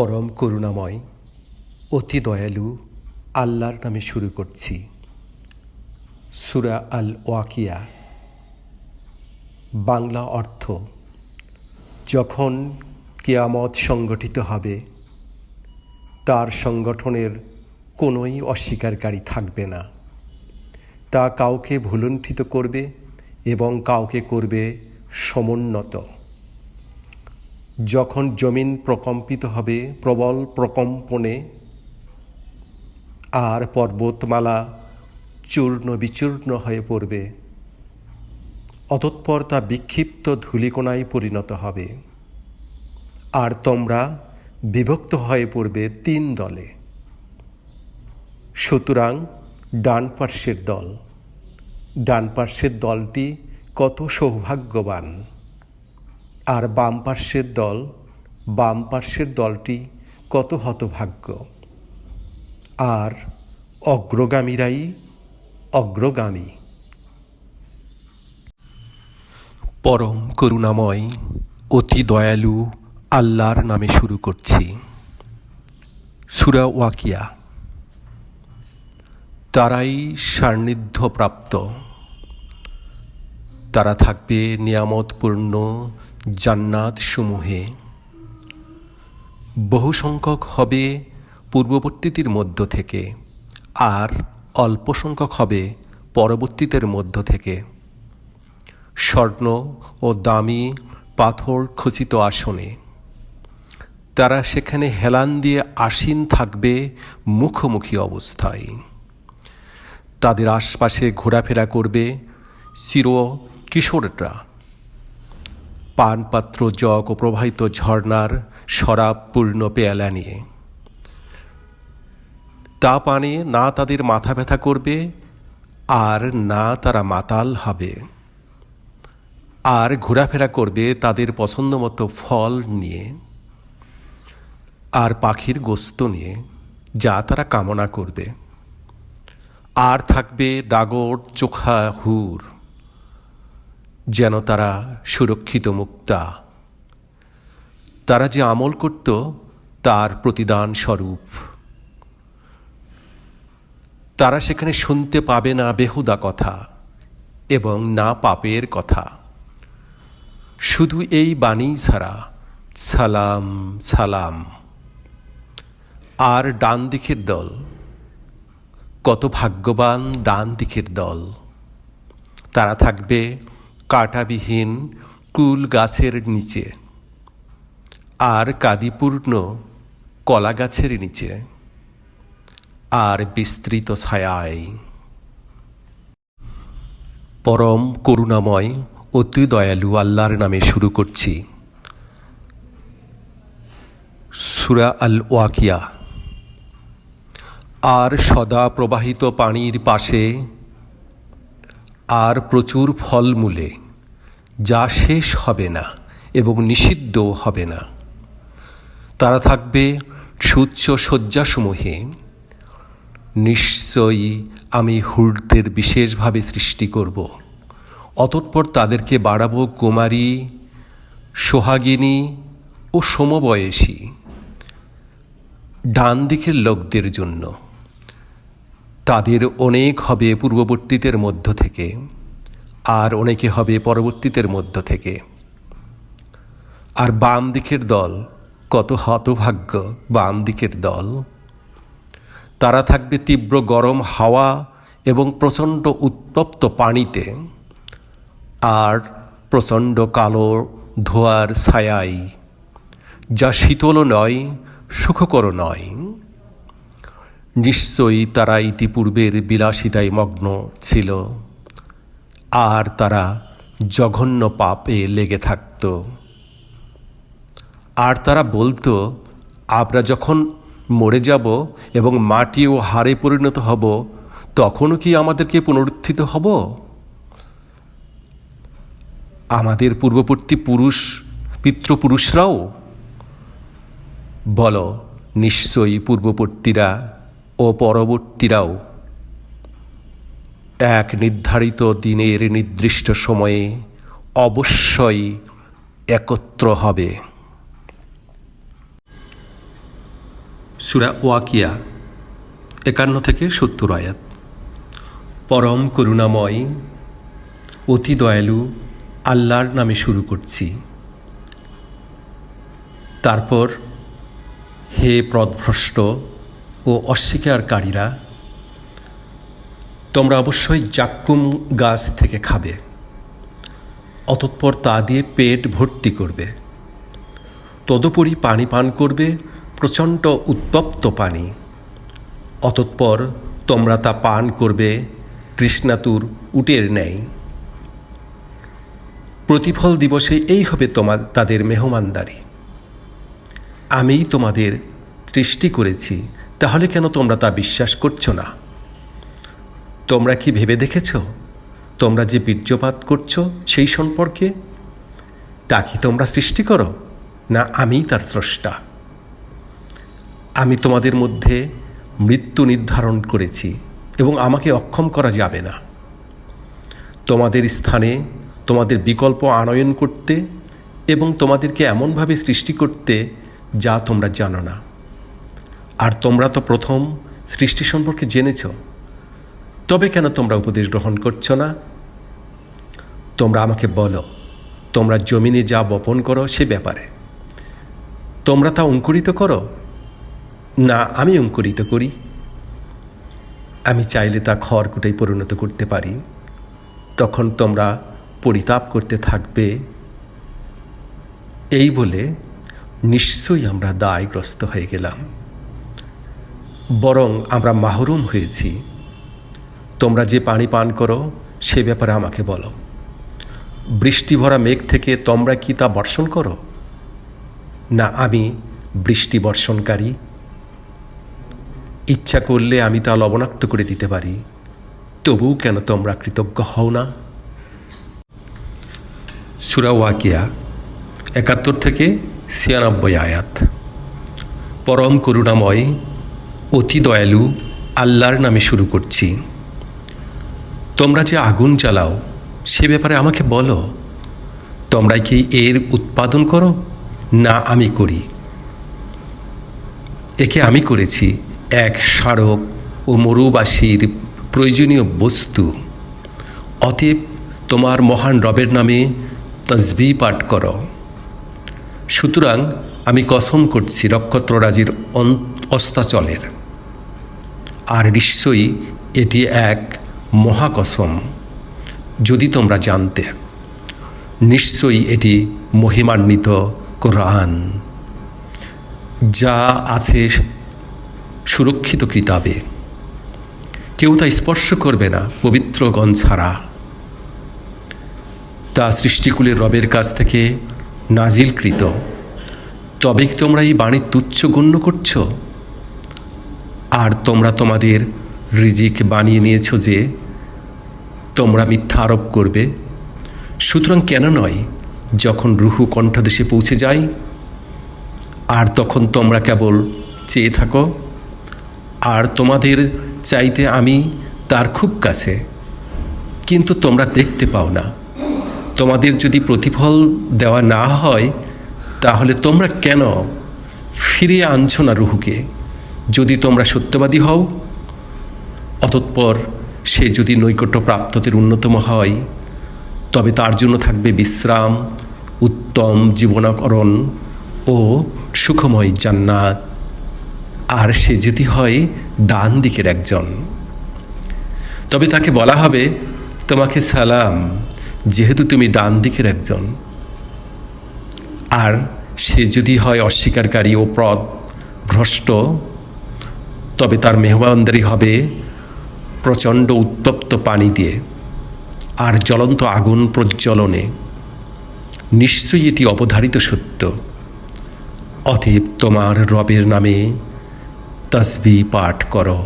পরম করুণাময়, অতি দয়ালু আল্লাহর নামে শুরু করছি। সুরা আল ওয়াকিয়া বাংলা অর্থ, যখন কেয়ামত সংগঠিত হবে, তার সংগঠনের কোনোই অস্বীকারী থাকবে না। তা কাউকে ভুলুণ্ঠিত করবে এবং কাউকে করবে সমুন্নত। যখন জমিন প্রকম্পিত হবে, প্রবল প্রকম্পনে আর পর্বতমালা চূর্ণ বিচূর্ণ হয়ে পড়বে। অতঃপর তা বিক্ষিপ্ত ধূলিকোনায় পরিণত হবে। আর তোমরা বিভক্ত হয়ে পড়বে তিন দলে। সুতরাং ডান পার্শ্বের দল। ডান পার্শ্বের দলটি কত সৌভাগ্যবান! আর বাম পার্শ্বের দল, বাম পার্শ্বের দলটি কত হতভাগ্য। আর অগ্রগামীরাই অগ্রগামী। পরম করুণাময়, অতি দয়ালু আল্লাহর নামে শুরু করছি। সুরা ওয়াকিয়া। তারাই সান্নিধ্যপ্রাপ্ত। তারা থাকবে নিয়ামতপূর্ণ জান্নাত সমূহে বহু সংখ্যক হবে পূর্ববর্তীতির মধ্য থেকে আর অল্প সংখ্যক হবে পরবর্তীতের মধ্য থেকে। স্বর্ণ ও দামি পাথর খচিত আসনে। তারা সেখানে হেলান দিয়ে আসীন থাকবে মুখোমুখি অবস্থায়। তাদের আশপাশে ঘোরাফেরা করবে চির কিশোররা পানপাত্র জগ ও প্রবাহিত ঝর্নার শরাবপূর্ণ পেয়ালা নিয়ে। তা পানে না তাদের মাথা ব্যথা করবে, আর না তারা মাতাল হবে। আর ঘোরাফেরা করবে তাদের পছন্দ মতো ফল নিয়ে, আর পাখির গোস্ত নিয়ে, যা তারা কামনা করবে। আর থাকবে ডাগর চোখা হুর। যেন তারা সুরক্ষিত মুক্তা। তারা যে আমল করত, তার প্রতিদান স্বরূপ। তারা সেখানে শুনতে পাবে না বেহুদা কথা এবং না পাপের কথা। শুধু এই বাণী ছাড়া, সালাম সালাম। আর ডান দিকের দল, কত ভাগ্যবান ডান দিকের দল। তারা থাকবে কাঁটাবিহীন কুল গাছের নিচে। আর কাদিপূর্ণ কলা গাছের নিচে। আর বিস্তৃত ছায়ায়। পরম করুণাময়, অতি দয়ালু আল্লাহর নামে শুরু করছি। সুরা আল ওয়াকিয়া আর সদা প্রবাহিত পানির পাশে আর প্রচুর ফলমূলে যা শেষ হবে না এবং নিষিদ্ধও হবে না। তারা থাকবে সুচ্চ শয্যাসমূহে। নিশ্চয়ই আমি হুড়দের বিশেষভাবে সৃষ্টি করব। অতঃপর তাদেরকে বাড়াবো কুমারী, সোহাগিনী ও সমবয়সী। ডান দিকের লোকদের জন্য। তাদের অনেক হবে পূর্ববর্তীদের মধ্য থেকে, আর অনেকে হবে পরবর্তীদের মধ্য থেকে। আর বাম দিকের দল কত হতভাগ্য, বাম দিকের দল। তারা থাকবে তীব্র গরম হাওয়া এবং প্রচণ্ড উত্তপ্ত পানিতে, আর প্রচণ্ড কালো ধোয়ার ছায়াই, যা শীতলও নয় সুখকর নয়। নিশ্চয়ই তারা ইতিপূর্বের বিলাসিতায় মগ্ন ছিল। আর তারা জঘন্য পাপে লেগে থাকত। আর তারা বলতো, আমরা যখন মরে যাব এবং মাটি ও হাড়ে পরিণত হব, তখনও কি আমাদেরকে পুনরুত্থিত হব? আমাদের পূর্ববর্তী পুরুষ, পিতৃপুরুষরাও? বল, নিশ্চয়ই পূর্ববর্তীরা ও পরবর্তীরাও এক নির্ধারিত দিনের নির্দিষ্ট সময়ে অবশ্যই একত্র হবে। সুরা ওয়াকিয়া, একান্ন থেকে সত্তর আয়াত। পরম করুণাময়, অতি দয়ালু, আল্লাহর নামে শুরু করছি। তারপর হে প্রদভ্রষ্ট ও অস্বীকারীরা, তোমরা অবশ্যই জাক্কুম গাছ থেকে খাবে। অতঃপর তা দিয়ে পেট ভর্তি করবে। তদুপরি পানি পান করবে, প্রচণ্ড উত্তপ্ত পানি। অতঃপর তোমরা তা পান করবে কৃষ্ণাতুর উটের ন্যায়। প্রতিফল দিবসে এই হবে তোমার তাদের মেহমানদারি। আমিই তোমাদের সৃষ্টি করেছি তাহলে কেন তোমরা তা বিশ্বাস করছ না? তোমরা কি ভেবে দেখেছ? তোমরা যে বীর্যপাত করছ সেই সম্পর্কে? তা কি তোমরা সৃষ্টি করো, না আমিই তার স্রষ্টা? আমি তোমাদের মধ্যে মৃত্যু নির্ধারণ করেছি এবং আমাকে অক্ষম করা যাবে না। তোমাদের স্থানে তোমাদের বিকল্প আনয়ন করতে এবং তোমাদেরকে এমনভাবে সৃষ্টি করতে যা তোমরা জানো না। আর তোমরা তো প্রথম সৃষ্টি সম্পর্কে জেনেছ। তবে কেন তোমরা উপদেশ গ্রহণ করছ না? তোমরা আমাকে বলো, তোমরা জমিনে যা বপন করো সে ব্যাপারে। তোমরা তা অঙ্কুরিত করো? না, আমি অঙ্কুরিত করি। আমি চাইলে তা খড়কুটাই পরিণত করতে পারি। তখন তোমরা পরিতাপ করতে থাকবে। এই বলে নিশ্চয়ই আমরা দায়গ্রস্ত হয়ে গেলাম। বরং আমরা মাহরুম হয়েছি। তোমরা যে পানি পান করো, সে ব্যাপারে আমাকে বলো। বৃষ্টি ভরা মেঘ থেকে তোমরা কি তা বর্ষণ করো? না, আমি বৃষ্টি বর্ষণকারী। ইচ্ছা করলে আমি তা লবণাক্ত করে দিতে পারি। তবুও কেন তোমরা কৃতজ্ঞ হও না? সুরা ওয়াকিয়া, একাত্তর থেকে ছিয়ানব্বই আয়াত। পরম করুণাময় অতি দয়ালু, আল্লাহর নামে শুরু করছি। তোমরা যে আগুন জ্বালাও, সে ব্যাপারে আমাকে বলো। তোমরা কি এর উৎপাদন করো? না, আমি করি। একে আমি করেছি এক স্মারক ও মরুবাসীর প্রয়োজনীয় বস্তু। অতএব তোমার মহান রবের নামে তসবি পাঠ করো। সুতরাং আমি কসম করছি নক্ষত্ররাজির অস্তাচলের। আর নিশ্চয়ই এটি এক মহাকসম, যদি তোমরা জানতে। নিশ্চয়ই এটি মহিমান্বিত কোরআন, যা আছে সুরক্ষিত কিতাবে। কেউ তা স্পর্শ করবে না পবিত্রগণ ছাড়া। তা সৃষ্টিকুলের রবের কাছ থেকে নাজিলকৃত। তবে কি তোমরা এই বাণী তুচ্ছ গণ্য করছ? আর তোমরা তোমাদের রিজিক বানিয়ে নিয়েছ যে তোমরা মিথ্যা আরোপ করবে। সুতরাং কেন নয়, যখন রুহু কণ্ঠদেশে পৌঁছে যায়, আর তখন তোমরা কেবল চেয়ে থাকো, আর তোমাদের চাইতে আমি তার খুব কাছে, কিন্তু তোমরা দেখতে পাও না। তোমাদের যদি প্রতিফল দেওয়া না হয়, তাহলে তোমরা কেন ফিরিয়ে আনছো না রুহুকে? যদি তোমরা সত্যবাদী হও অতঃপর সে যদি নৈকট্য প্রাপ্তদের অন্যতম হয়, তবে তার জন্য থাকবে বিশ্রাম, উত্তম জীবনাকরণ ও সুখময় জান্নাত। আর সে যদি হয় ডান দিকের একজন। তবে তাকে বলা হবে, তোমাকে সালাম, যেহেতু তুমি ডান দিকের একজন। আর সে যদি হয় অস্বীকারী ও প্রদ ভ্রষ্ট তবে তার মেহমানদারি হবে প্রচণ্ড উত্তপ্ত পানি দিয়ে আর জ্বলন্ত আগুন প্রজ্বলনে। নিশ্চয়ই এটি অবধারিত সত্য। অতএব তোমার রবের নামে তসবি পাঠ করো।